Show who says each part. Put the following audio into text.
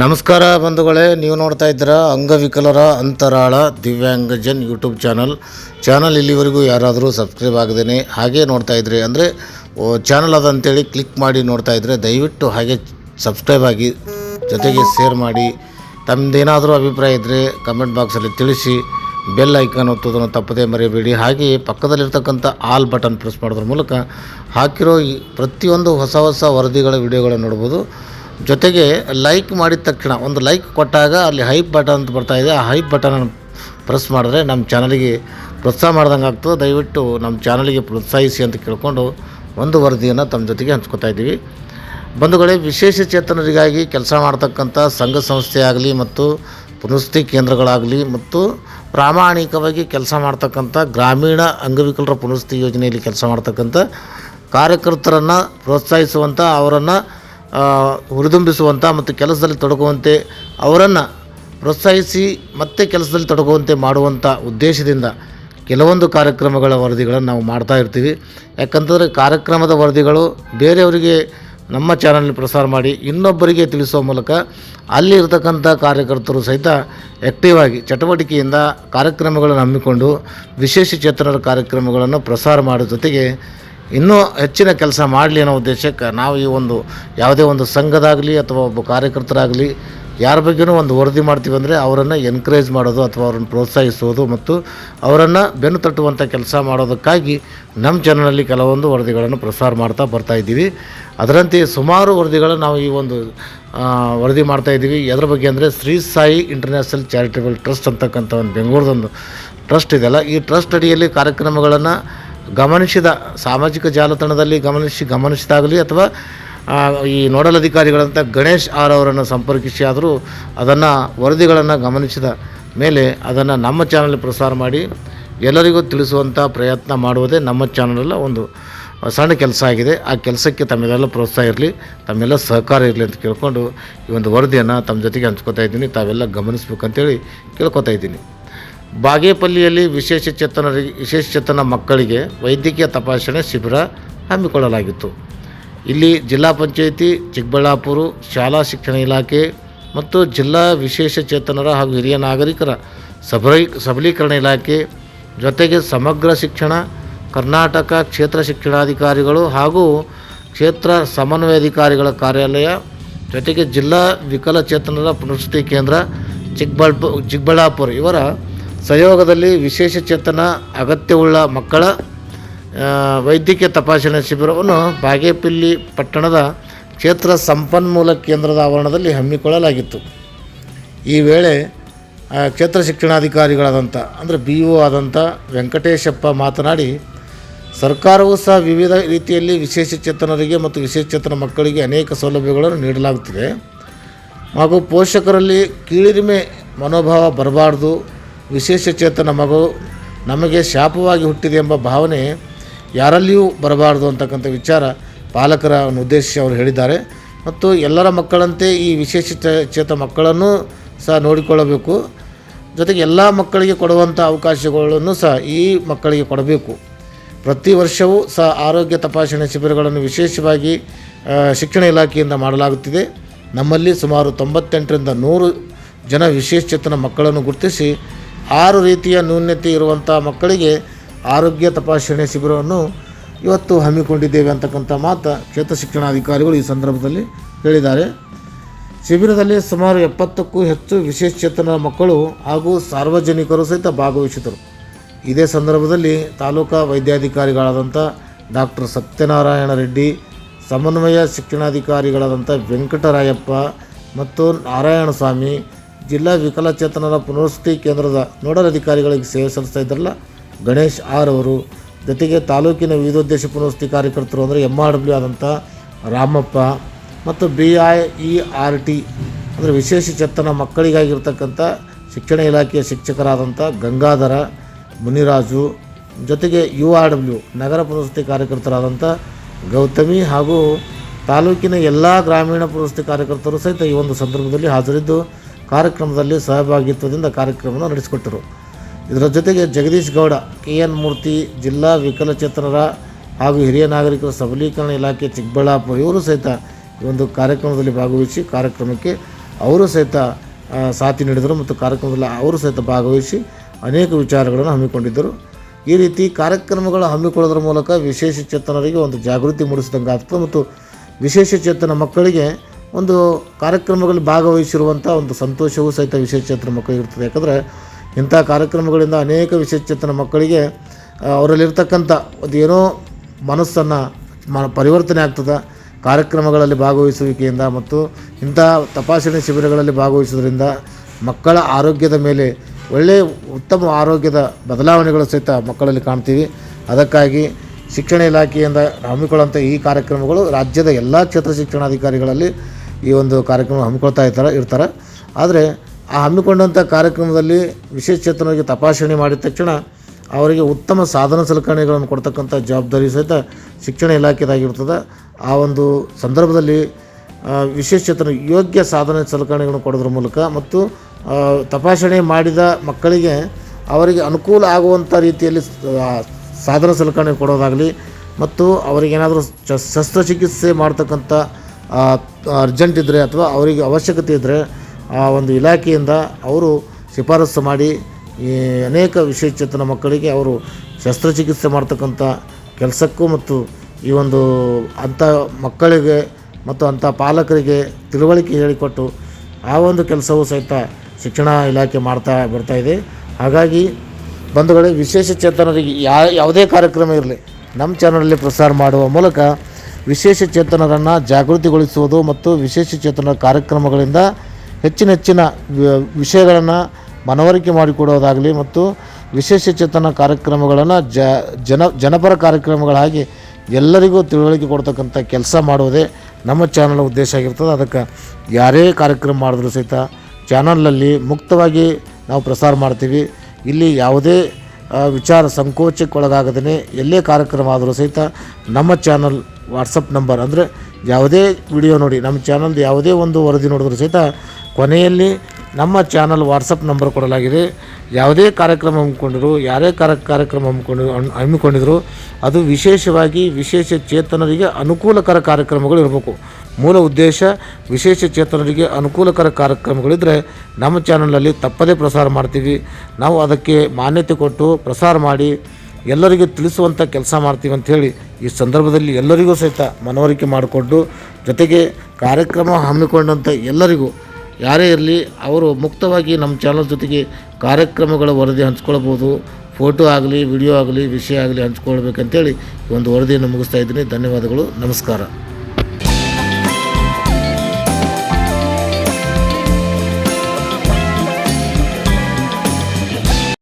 Speaker 1: ನಮಸ್ಕಾರ ಬಂಧುಗಳೇ ನೀವು ನೋಡ್ತಾ ಇದ್ದೀರಾ ಅಂಗವಿಕಲರ ಅಂತರಾಳ ದಿವ್ಯಾಂಗಜನ್ ಯೂಟ್ಯೂಬ್ ಚಾನಲ್ ಚಾನಲ್ ಇಲ್ಲಿವರೆಗೂ ಯಾರಾದರೂ ಸಬ್ಸ್ಕ್ರೈಬ್ ಆಗದೇನೆ ಹಾಗೆ ನೋಡ್ತಾ ಇದ್ರಿ ಅಂದರೆ ಚಾನಲ್ ಅದ ಅಂತೇಳಿ ಕ್ಲಿಕ್ ಮಾಡಿ ನೋಡ್ತಾ ಇದ್ದರೆ ದಯವಿಟ್ಟು ಹಾಗೆ ಸಬ್ಸ್ಕ್ರೈಬ್ ಆಗಿ ಜೊತೆಗೆ ಶೇರ್ ಮಾಡಿ ತಮ್ಮದೇನಾದರೂ ಅಭಿಪ್ರಾಯ ಇದ್ದರೆ ಕಮೆಂಟ್ ಬಾಕ್ಸಲ್ಲಿ ತಿಳಿಸಿ ಬೆಲ್ ಐಕಾನ್ ಒತ್ತೋದನ್ನು ತಪ್ಪದೇ ಮರೆಯಬೇಡಿ ಹಾಗೆಯೇ ಪಕ್ಕದಲ್ಲಿರ್ತಕ್ಕಂಥ ಆಲ್ ಬಟನ್ ಪ್ರೆಸ್ ಮಾಡೋದ್ರ ಮೂಲಕ ಹಾಕಿರೋ ಪ್ರತಿಯೊಂದು ಹೊಸ ಹೊಸ ವರದಿಗಳ ವಿಡಿಯೋಗಳನ್ನು ನೋಡ್ಬೋದು ಜೊತೆಗೆ ಲೈಕ್ ಮಾಡಿದ ತಕ್ಷಣ ಒಂದು ಲೈಕ್ ಕೊಟ್ಟಾಗ ಅಲ್ಲಿ ಹೈಪ್ ಬಟನ್ ಅಂತ ಬರ್ತಾ ಇದೆ ಆ ಹೈಪ್ ಬಟನನ್ನು ಪ್ರೆಸ್ ಮಾಡಿದ್ರೆ ನಮ್ಮ ಚಾನಲಿಗೆ ಪ್ರೋತ್ಸಾಹ ಮಾಡ್ದಂಗೆ ಆಗ್ತದೆ ದಯವಿಟ್ಟು ನಮ್ಮ ಚಾನಲಿಗೆ ಪ್ರೋತ್ಸಾಹಿಸಿ ಅಂತ ಕೇಳಿಕೊಂಡು ಒಂದು ವರದಿಯನ್ನು ತಮ್ಮ ಜೊತೆಗೆ ಹಂಚ್ಕೋತಾ ಇದ್ದೀವಿ ಬಂಧುಗಳೇ ವಿಶೇಷ ಚೇತನರಿಗಾಗಿ ಕೆಲಸ ಮಾಡ್ತಕ್ಕಂಥ ಸಂಘ ಸಂಸ್ಥೆ ಆಗಲಿ ಮತ್ತು ಪುನಸ್ತಿ ಕೇಂದ್ರಗಳಾಗಲಿ ಮತ್ತು ಪ್ರಾಮಾಣಿಕವಾಗಿ ಕೆಲಸ ಮಾಡ್ತಕ್ಕಂಥ ಗ್ರಾಮೀಣ ಅಂಗವಿಕಲರ ಪುನಸ್ತಿ ಯೋಜನೆಯಲ್ಲಿ ಕೆಲಸ ಮಾಡ್ತಕ್ಕಂಥ ಕಾರ್ಯಕರ್ತರನ್ನು ಪ್ರೋತ್ಸಾಹಿಸುವಂಥ ಅವರನ್ನು ಹುರಿದುಂಬಿಸುವಂಥ ಮತ್ತು ಕೆಲಸದಲ್ಲಿ ತೊಡಗುವಂತೆ ಅವರನ್ನು ಪ್ರೋತ್ಸಾಹಿಸಿ ಮತ್ತೆ ಕೆಲಸದಲ್ಲಿ ತೊಡಗುವಂತೆ ಮಾಡುವಂಥ ಉದ್ದೇಶದಿಂದ ಕೆಲವೊಂದು ಕಾರ್ಯಕ್ರಮಗಳ ವರದಿಗಳನ್ನು ನಾವು ಮಾಡ್ತಾ ಇರ್ತೀವಿ ಯಾಕಂತಂದರೆ ಕಾರ್ಯಕ್ರಮದ ವರದಿಗಳು ಬೇರೆಯವರಿಗೆ ನಮ್ಮ ಚಾನಲ್ ಪ್ರಸಾರ ಮಾಡಿ ಇನ್ನೊಬ್ಬರಿಗೆ ತಿಳಿಸುವ ಮೂಲಕ ಅಲ್ಲಿ ಇರತಕ್ಕಂಥ ಕಾರ್ಯಕರ್ತರು ಸಹಿತ ಆ್ಯಕ್ಟಿವ್ ಆಗಿ ಚಟುವಟಿಕೆಯಿಂದ ಕಾರ್ಯಕ್ರಮಗಳನ್ನು ಹಮ್ಮಿಕೊಂಡು ವಿಶೇಷ ಚೇತನರ ಕಾರ್ಯಕ್ರಮಗಳನ್ನು ಪ್ರಸಾರ ಮಾಡೋ ಜೊತೆಗೆ ಇನ್ನೂ ಹೆಚ್ಚಿನ ಕೆಲಸ ಮಾಡಲಿ ಅನ್ನೋ ಉದ್ದೇಶಕ್ಕೆ ನಾವು ಈ ಒಂದು ಯಾವುದೇ ಒಂದು ಸಂಘದಾಗಲಿ ಅಥವಾ ಒಬ್ಬ ಕಾರ್ಯಕರ್ತರಾಗಲಿ ಯಾರ ಬಗ್ಗೆನೂ ಒಂದು ವರದಿ ಮಾಡ್ತೀವಿ ಅಂದರೆ ಅವರನ್ನು ಎನ್ಕರೇಜ್ ಮಾಡೋದು ಅಥವಾ ಅವ್ರನ್ನ ಪ್ರೋತ್ಸಾಹಿಸೋದು ಮತ್ತು ಅವರನ್ನು ಬೆನ್ನು ತಟ್ಟುವಂಥ ಕೆಲಸ ಮಾಡೋದಕ್ಕಾಗಿ ನಮ್ಮ ಚಾನಲಲ್ಲಿ ಕೆಲವೊಂದು ವರದಿಗಳನ್ನು ಪ್ರಸಾರ ಮಾಡ್ತಾ ಇದ್ದೀವಿ ಅದರಂತೆ ಸುಮಾರು ವರದಿಗಳನ್ನು ನಾವು ಈ ಒಂದು ವರದಿ ಮಾಡ್ತಾ ಇದ್ದೀವಿ ಅದರ ಬಗ್ಗೆ ಅಂದರೆ Shri Sai international charitable trust ಅಂತಕ್ಕಂಥ ಒಂದು ಬೆಂಗಳೂರದೊಂದು ಟ್ರಸ್ಟ್ ಇದೆಯಲ್ಲ ಈ ಟ್ರಸ್ಟ್ ಅಡಿಯಲ್ಲಿ ಕಾರ್ಯಕ್ರಮಗಳನ್ನು ಗಮನಿಸಿದ ಸಾಮಾಜಿಕ ಜಾಲತಾಣದಲ್ಲಿ ಗಮನಿಸಿ ಗಮನಿಸಿದಾಗಲಿ ಅಥವಾ ಈ ನೋಡಲ್ ಅಧಿಕಾರಿಗಳಂಥ ಗಣೇಶ್ ಆರ್ ಅವರನ್ನು ಸಂಪರ್ಕಿಸಿ ಆದರೂ ಅದನ್ನು ವರದಿಗಳನ್ನು ಗಮನಿಸಿದ ಮೇಲೆ ಅದನ್ನು ನಮ್ಮ ಚಾನಲ್ ಪ್ರಸಾರ ಮಾಡಿ ಎಲ್ಲರಿಗೂ ತಿಳಿಸುವಂಥ ಪ್ರಯತ್ನ ಮಾಡುವುದೇ ನಮ್ಮ ಚಾನಲಲ್ಲ ಒಂದು ಸಣ್ಣ ಕೆಲಸ ಆಗಿದೆ ಆ ಕೆಲಸಕ್ಕೆ ತಮ್ಮೆಲ್ಲ ಪ್ರೋತ್ಸಾಹ ಇರಲಿ ತಮ್ಮೆಲ್ಲ ಸಹಕಾರ ಇರಲಿ ಅಂತ ಕೇಳ್ಕೊಂಡು ಈ ಒಂದು ವರದಿಯನ್ನು ತಮ್ಮ ಜೊತೆಗೆ ಹಂಚ್ಕೋತಾ ಇದ್ದೀನಿ ತಾವೆಲ್ಲ ಗಮನಿಸ್ಬೇಕಂತೇಳಿ ಕೇಳ್ಕೊತಾ ಇದ್ದೀನಿ ಬಾಗೇಪಲ್ಲಿಯಲ್ಲಿ ವಿಶೇಷ ಚೇತನರಿಗೆ ವಿಶೇಷ ಚೇತನ ಮಕ್ಕಳಿಗೆ ವೈದ್ಯಕೀಯ ತಪಾಸಣೆ ಶಿಬಿರ ಹಮ್ಮಿಕೊಳ್ಳಲಾಗಿತ್ತು ಇಲ್ಲಿ ಜಿಲ್ಲಾ ಪಂಚಾಯಿತಿ ಚಿಕ್ಕಬಳ್ಳಾಪುರ ಶಾಲಾ ಶಿಕ್ಷಣ ಇಲಾಖೆ ಮತ್ತು ಜಿಲ್ಲಾ ವಿಶೇಷ ಚೇತನರ ಹಾಗೂ ಹಿರಿಯ ನಾಗರಿಕರ ಸಬಲೀ ಸಬಲೀಕರಣ ಇಲಾಖೆ ಜೊತೆಗೆ ಸಮಗ್ರ ಶಿಕ್ಷಣ ಕರ್ನಾಟಕ ಕ್ಷೇತ್ರ ಶಿಕ್ಷಣಾಧಿಕಾರಿಗಳು ಹಾಗೂ ಕ್ಷೇತ್ರ ಸಮನ್ವಯ ಅಧಿಕಾರಿಗಳ ಕಾರ್ಯಾಲಯ ಜೊತೆಗೆ ಜಿಲ್ಲಾ ವಿಕಲಚೇತನರ ಪುನರ್ವಸತಿ ಕೇಂದ್ರ ಚಿಕ್ಕಬಳ್ಳಾಪುರ ಇವರ ಸಹಯೋಗದಲ್ಲಿ ವಿಶೇಷ ಚೇತನ ಅಗತ್ಯವುಳ್ಳ ಮಕ್ಕಳ ವೈದ್ಯಕೀಯ ತಪಾಸಣೆ ಶಿಬಿರವನ್ನು ಬಾಗೇಪಿಲ್ಲಿ ಪಟ್ಟಣದ ಕ್ಷೇತ್ರ ಸಂಪನ್ಮೂಲ ಕೇಂದ್ರದ ಆವರಣದಲ್ಲಿ ಹಮ್ಮಿಕೊಳ್ಳಲಾಗಿತ್ತು ಈ ವೇಳೆ ಕ್ಷೇತ್ರ ಶಿಕ್ಷಣಾಧಿಕಾರಿಗಳಾದಂಥ ಅಂದರೆ ಬಿ ಒ ಆದಂಥ ವೆಂಕಟೇಶಪ್ಪ ಮಾತನಾಡಿ ಸರ್ಕಾರವು ಸಹ ವಿವಿಧ ರೀತಿಯಲ್ಲಿ ವಿಶೇಷ ಚೇತನರಿಗೆ ಮತ್ತು ವಿಶೇಷ ಚೇತನ ಮಕ್ಕಳಿಗೆ ಅನೇಕ ಸೌಲಭ್ಯಗಳನ್ನು ನೀಡಲಾಗುತ್ತಿದೆ ಹಾಗೂ ಪೋಷಕರಲ್ಲಿ ಕೀಳಿರಿಮೆ ಮನೋಭಾವ ಬರಬಾರ್ದು ವಿಶೇಷ ಚೇತನ ಮಗು ನಮಗೆ ಶಾಪವಾಗಿ ಹುಟ್ಟಿದೆ ಎಂಬ ಭಾವನೆ ಯಾರಲ್ಲಿಯೂ ಬರಬಾರದು ಅಂತಕ್ಕಂಥ ವಿಚಾರ ಪಾಲಕರ ಉದ್ದೇಶಿಸಿ ಅವರು ಹೇಳಿದ್ದಾರೆ ಮತ್ತು ಎಲ್ಲರ ಮಕ್ಕಳಂತೆ ಈ ವಿಶೇಷ ಚೇತ ಮಕ್ಕಳನ್ನು ಸಹ ನೋಡಿಕೊಳ್ಳಬೇಕು ಜೊತೆಗೆ ಎಲ್ಲ ಮಕ್ಕಳಿಗೆ ಕೊಡುವಂಥ ಅವಕಾಶಗಳನ್ನು ಸಹ ಈ ಮಕ್ಕಳಿಗೆ ಕೊಡಬೇಕು ಪ್ರತಿ ವರ್ಷವೂ ಸಹ ಆರೋಗ್ಯ ತಪಾಸಣೆ ಶಿಬಿರಗಳನ್ನು ವಿಶೇಷವಾಗಿ ಶಿಕ್ಷಣ ಇಲಾಖೆಯಿಂದ ಮಾಡಲಾಗುತ್ತಿದೆ ನಮ್ಮಲ್ಲಿ ಸುಮಾರು ತೊಂಬತ್ತೆಂಟರಿಂದ ನೂರು ಜನ ವಿಶೇಷ ಚೇತನ ಮಕ್ಕಳನ್ನು ಗುರುತಿಸಿ ಆರು ರೀತಿಯ ನ್ಯೂನ್ಯತೆ ಇರುವಂಥ ಮಕ್ಕಳಿಗೆ ಆರೋಗ್ಯ ತಪಾಸಣೆ ಶಿಬಿರವನ್ನು ಇವತ್ತು ಹಮ್ಮಿಕೊಂಡಿದ್ದೇವೆ ಅಂತಕ್ಕಂಥ ಮಾತು ಕ್ಷೇತ್ರ ಶಿಕ್ಷಣಾಧಿಕಾರಿಗಳು ಈ ಸಂದರ್ಭದಲ್ಲಿ ಹೇಳಿದ್ದಾರೆ ಶಿಬಿರದಲ್ಲಿ ಸುಮಾರು ಎಪ್ಪತ್ತಕ್ಕೂ ಹೆಚ್ಚು ವಿಶೇಷ ಚೇತನ ಮಕ್ಕಳು ಹಾಗೂ ಸಾರ್ವಜನಿಕರು ಸಹಿತ ಭಾಗವಹಿಸಿದರು ಇದೇ ಸಂದರ್ಭದಲ್ಲಿ ತಾಲೂಕಾ ವೈದ್ಯಾಧಿಕಾರಿಗಳಾದಂಥ ಡಾಕ್ಟರ್ ಸತ್ಯನಾರಾಯಣ ರೆಡ್ಡಿ ಸಮನ್ವಯ ಶಿಕ್ಷಣಾಧಿಕಾರಿಗಳಾದಂಥ ವೆಂಕಟರಾಯಪ್ಪ ಮತ್ತು ನಾರಾಯಣಸ್ವಾಮಿ ಜಿಲ್ಲಾ ವಿಕಲಚೇತನರ ಪುನರ್ವಸತಿ ಕೇಂದ್ರದ ನೋಡಲ್ ಅಧಿಕಾರಿಗಳಿಗೆ ಸೇವೆ ಸಲ್ಲಿಸ್ತಾ ಇದ್ದಾರಲ್ಲ ಗಣೇಶ್ ಆರ್ ಅವರು ಜೊತೆಗೆ ತಾಲೂಕಿನ ವಿವಿಧೋದ್ದೇಶ ಪುನರ್ವಸತಿ ಕಾರ್ಯಕರ್ತರು ಅಂದರೆ ಎಮ್ ಆರ್ ಡಬ್ಲ್ಯೂ ಆದಂಥ ರಾಮಪ್ಪ ಮತ್ತು B I E R T ಅಂದರೆ ವಿಶೇಷ ಚೇತನ ಮಕ್ಕಳಿಗಾಗಿರ್ತಕ್ಕಂಥ ಶಿಕ್ಷಣ ಇಲಾಖೆಯ ಶಿಕ್ಷಕರಾದಂಥ ಗಂಗಾಧರ ಮುನಿರಾಜು ಜೊತೆಗೆ ಯು ಆರ್ ಡಬ್ಲ್ಯೂ ನಗರ ಪುನರ್ವಸತಿ ಕಾರ್ಯಕರ್ತರಾದಂಥ ಗೌತಮಿ ಹಾಗೂ ತಾಲೂಕಿನ ಎಲ್ಲ ಗ್ರಾಮೀಣ ಪುನರ್ವಸತಿ ಕಾರ್ಯಕರ್ತರು ಸಹಿತ ಈ ಒಂದು ಸಂದರ್ಭದಲ್ಲಿ ಹಾಜರಿದ್ದು ಕಾರ್ಯಕ್ರಮದಲ್ಲಿ ಸಹಭಾಗಿತ್ವದಿಂದ ಕಾರ್ಯಕ್ರಮವನ್ನು ನಡೆಸಿಕೊಟ್ಟರು ಇದರ ಜೊತೆಗೆ ಜಗದೀಶ್ ಗೌಡ ಕೆ ಎನ್ ಮೂರ್ತಿ ಜಿಲ್ಲಾ ವಿಕಲಚೇತನರ ಹಾಗೂ ಹಿರಿಯ ನಾಗರಿಕರ ಸಬಲೀಕರಣ ಇಲಾಖೆ ಚಿಕ್ಕಬಳ್ಳಾಪುರ ಇವರು ಸಹಿತ ಈ ಒಂದು ಕಾರ್ಯಕ್ರಮದಲ್ಲಿ ಭಾಗವಹಿಸಿ ಕಾರ್ಯಕ್ರಮಕ್ಕೆ ಅವರು ಸಹಿತ ಸಾಥಿ ನೀಡಿದರು ಮತ್ತು ಕಾರ್ಯಕ್ರಮದಲ್ಲಿ ಅವರು ಸಹಿತ ಭಾಗವಹಿಸಿ ಅನೇಕ ವಿಚಾರಗಳನ್ನು ಹಮ್ಮಿಕೊಂಡಿದ್ದರು ಈ ರೀತಿ ಕಾರ್ಯಕ್ರಮಗಳು ಹಮ್ಮಿಕೊಳ್ಳೋದ್ರ ಮೂಲಕ ವಿಶೇಷ ಚೇತನರಿಗೆ ಒಂದು ಜಾಗೃತಿ ಮೂಡಿಸಿದಂಗೆ ಆಗ್ತದೆ ಮತ್ತು ವಿಶೇಷ ಚೇತನ ಮಕ್ಕಳಿಗೆ ಒಂದು ಕಾರ್ಯಕ್ರಮಗಳಲ್ಲಿ ಭಾಗವಹಿಸಿರುವಂಥ ಒಂದು ಸಂತೋಷವೂ ಸಹಿತ ವಿಶೇಷಚೇತನ ಮಕ್ಕಳಿಗೆ ಇರ್ತದೆ ಯಾಕಂದರೆ ಇಂಥ ಕಾರ್ಯಕ್ರಮಗಳಿಂದ ಅನೇಕ ವಿಶೇಷ ವಿಶೇಷಚೇತನ ಮಕ್ಕಳಿಗೆ ಅವರಲ್ಲಿರ್ತಕ್ಕಂಥ ಒಂದು ಏನೋ ಮನಸ್ಸನ್ನು ಮ ಪರಿವರ್ತನೆ ಆಗ್ತದೆ ಕಾರ್ಯಕ್ರಮಗಳಲ್ಲಿ ಭಾಗವಹಿಸುವಿಕೆಯಿಂದ ಮತ್ತು ಇಂಥ ತಪಾಸಣೆ ಶಿಬಿರಗಳಲ್ಲಿ ಭಾಗವಹಿಸೋದ್ರಿಂದ ಮಕ್ಕಳ ಆರೋಗ್ಯದ ಮೇಲೆ ಒಳ್ಳೆಯ ಉತ್ತಮ ಆರೋಗ್ಯದ ಬದಲಾವಣೆಗಳು ಸಹಿತ ಮಕ್ಕಳಲ್ಲಿ ಕಾಣ್ತೀವಿ ಅದಕ್ಕಾಗಿ ಶಿಕ್ಷಣ ಇಲಾಖೆಯಿಂದ ಹಮ್ಮಿಕೊಳ್ಳುವಂಥ ಈ ಕಾರ್ಯಕ್ರಮಗಳು ರಾಜ್ಯದ ಎಲ್ಲ ಕ್ಷೇತ್ರ ಶಿಕ್ಷಣಾಧಿಕಾರಿಗಳಲ್ಲಿ ಈ ಒಂದು ಕಾರ್ಯಕ್ರಮ ಹಮ್ಮಿಕೊಳ್ತಾ ಇರ್ತಾರೆ ಇರ್ತಾರೆ ಆದರೆ ಆ ಹಮ್ಮಿಕೊಂಡಂಥ ಕಾರ್ಯಕ್ರಮದಲ್ಲಿ ವಿಶೇಷ ಚೇತನರಿಗೆ ತಪಾಸಣೆ ಮಾಡಿದ ತಕ್ಷಣ ಅವರಿಗೆ ಉತ್ತಮ ಸಾಧನ ಸಲಕರಣೆಗಳನ್ನು ಕೊಡ್ತಕ್ಕಂಥ ಜವಾಬ್ದಾರಿ ಸಹಿತ ಶಿಕ್ಷಣ ಇಲಾಖೆದಾಗಿರ್ತದೆ ಆ ಒಂದು ಸಂದರ್ಭದಲ್ಲಿ ವಿಶೇಷ ಚೇತನ ಯೋಗ್ಯ ಸಾಧನ ಸಲಕರಣೆಗಳನ್ನು ಕೊಡೋದ್ರ ಮೂಲಕ ಮತ್ತು ತಪಾಸಣೆ ಮಾಡಿದ ಮಕ್ಕಳಿಗೆ ಅವರಿಗೆ ಅನುಕೂಲ ಆಗುವಂಥ ರೀತಿಯಲ್ಲಿ ಸಾಧನ ಸಲಕರಣೆ ಕೊಡೋದಾಗಲಿ ಮತ್ತು ಅವರಿಗೇನಾದರೂ ಶಸ್ತ್ರಚಿಕಿತ್ಸೆ ಮಾಡ್ತಕ್ಕಂಥ ಅರ್ಜೆಂಟ್ ಇದ್ದರೆ ಅಥವಾ ಅವರಿಗೆ ಅವಶ್ಯಕತೆ ಇದ್ದರೆ ಆ ಒಂದು ಇಲಾಖೆಯಿಂದ ಅವರು ಶಿಫಾರಸ್ಸು ಮಾಡಿ ಈ ಅನೇಕ ಚೇತನ ಮಕ್ಕಳಿಗೆ ಅವರು ಶಸ್ತ್ರಚಿಕಿತ್ಸೆ ಮಾಡ್ತಕ್ಕಂಥ ಕೆಲಸಕ್ಕೂ ಮತ್ತು ಈ ಒಂದು ಅಂಥ ಮಕ್ಕಳಿಗೆ ಮತ್ತು ಅಂಥ ಪಾಲಕರಿಗೆ ತಿಳುವಳಿಕೆ ಹೇಳಿಕೊಟ್ಟು ಆ ಒಂದು ಕೆಲಸವೂ ಸಹಿತ ಶಿಕ್ಷಣ ಇಲಾಖೆ ಮಾಡ್ತಾ ಇದೆ ಹಾಗಾಗಿ ಬಂಧುಗಳೇ ವಿಶೇಷ ಚೇತನರಿಗೆ ಯಾ ಯಾವುದೇ ಕಾರ್ಯಕ್ರಮ ಇರಲಿ ನಮ್ಮ ಚಾನಲಲ್ಲಿ ಪ್ರಸಾರ ಮಾಡುವ ಮೂಲಕ ವಿಶೇಷ ಚೇತನರನ್ನು ಜಾಗೃತಿಗೊಳಿಸುವುದು ಮತ್ತು ವಿಶೇಷ ಚೇತನ ಕಾರ್ಯಕ್ರಮಗಳಿಂದ ಹೆಚ್ಚಿನ ಹೆಚ್ಚಿನ ವಿಷಯಗಳನ್ನು ಮನವರಿಕೆ ಮಾಡಿಕೊಡೋದಾಗಲಿ ಮತ್ತು ವಿಶೇಷ ಚೇತನ ಕಾರ್ಯಕ್ರಮಗಳನ್ನು ಜ ಜನ ಜನಪರ ಕಾರ್ಯಕ್ರಮಗಳಾಗಿ ಎಲ್ಲರಿಗೂ ತಿಳುವಳಿಕೆ ಕೊಡ್ತಕ್ಕಂಥ ಕೆಲಸ ಮಾಡುವುದೇ ನಮ್ಮ ಚಾನಲ್ ಉದ್ದೇಶ ಆಗಿರ್ತದೆ ಅದಕ್ಕೆ ಯಾರೇ ಕಾರ್ಯಕ್ರಮ ಮಾಡಿದ್ರೂ ಸಹಿತ ಚಾನಲ್ನಲ್ಲಿ ಮುಕ್ತವಾಗಿ ನಾವು ಪ್ರಸಾರ ಮಾಡ್ತೀವಿ ಇಲ್ಲಿ ಯಾವುದೇ ವಿಚಾರ ಸಂಕೋಚಕ್ಕೊಳಗಾಗದೇ ಎಲ್ಲೇ ಕಾರ್ಯಕ್ರಮ ಆದರೂ ಸಹಿತ ನಮ್ಮ ಚಾನಲ್ ವಾಟ್ಸಪ್ ನಂಬರ್ ಅಂದರೆ ಯಾವುದೇ ವಿಡಿಯೋ ನೋಡಿ ನಮ್ಮ ಚಾನಲ್ದು ಯಾವುದೇ ಒಂದು ವರದಿ ನೋಡಿದ್ರು ಸಹಿತ ಕೊನೆಯಲ್ಲಿ ನಮ್ಮ ಚಾನಲ್ ವಾಟ್ಸಪ್ ನಂಬರ್ ಕೊಡಲಾಗಿದೆ ಯಾವುದೇ ಕಾರ್ಯಕ್ರಮ ಹಮ್ಮಿಕೊಂಡರು ಯಾರೇ ಕಾರ್ಯ ಕಾರ್ಯಕ್ರಮ ಹಮ್ಮಿಕೊಂಡು ಹಮ್ಮಿಕೊಂಡಿದ್ರು ಅದು ವಿಶೇಷವಾಗಿ ವಿಶೇಷ ಚೇತನರಿಗೆ ಅನುಕೂಲಕರ ಕಾರ್ಯಕ್ರಮಗಳು ಇರಬೇಕು ಮೂಲ ಉದ್ದೇಶ ವಿಶೇಷ ಚೇತನರಿಗೆ ಅನುಕೂಲಕರ ಕಾರ್ಯಕ್ರಮಗಳಿದ್ದರೆ ನಮ್ಮ ಚಾನಲಲ್ಲಿ ತಪ್ಪದೇ ಪ್ರಸಾರ ಮಾಡ್ತೀವಿ ನಾವು ಅದಕ್ಕೆ ಮಾನ್ಯತೆ ಕೊಟ್ಟು ಪ್ರಸಾರ ಮಾಡಿ ಎಲ್ಲರಿಗೂ ತಿಳಿಸುವಂಥ ಕೆಲಸ ಮಾಡ್ತೀವಿ ಅಂಥೇಳಿ ಈ ಸಂದರ್ಭದಲ್ಲಿ ಎಲ್ಲರಿಗೂ ಸಹಿತ ಮನವರಿಕೆ ಮಾಡಿಕೊಂಡು ಜೊತೆಗೆ ಕಾರ್ಯಕ್ರಮ ಹಮ್ಮಿಕೊಂಡಂಥ ಎಲ್ಲರಿಗೂ ಯಾರೇ ಇರಲಿ ಅವರು ಮುಕ್ತವಾಗಿ ನಮ್ಮ ಚಾನಲ್ ಜೊತೆಗೆ ಕಾರ್ಯಕ್ರಮಗಳ ವರದಿ ಹಂಚ್ಕೊಳ್ಬೋದು ಫೋಟೋ ಆಗಲಿ ವಿಡಿಯೋ ಆಗಲಿ ವಿಷಯ ಆಗಲಿ ಹಂಚ್ಕೊಳ್ಬೇಕಂತೇಳಿ ಒಂದು ವರದಿಯನ್ನು ಮುಗಿಸ್ತಾ ಇದ್ದೀನಿ ಧನ್ಯವಾದಗಳು ನಮಸ್ಕಾರ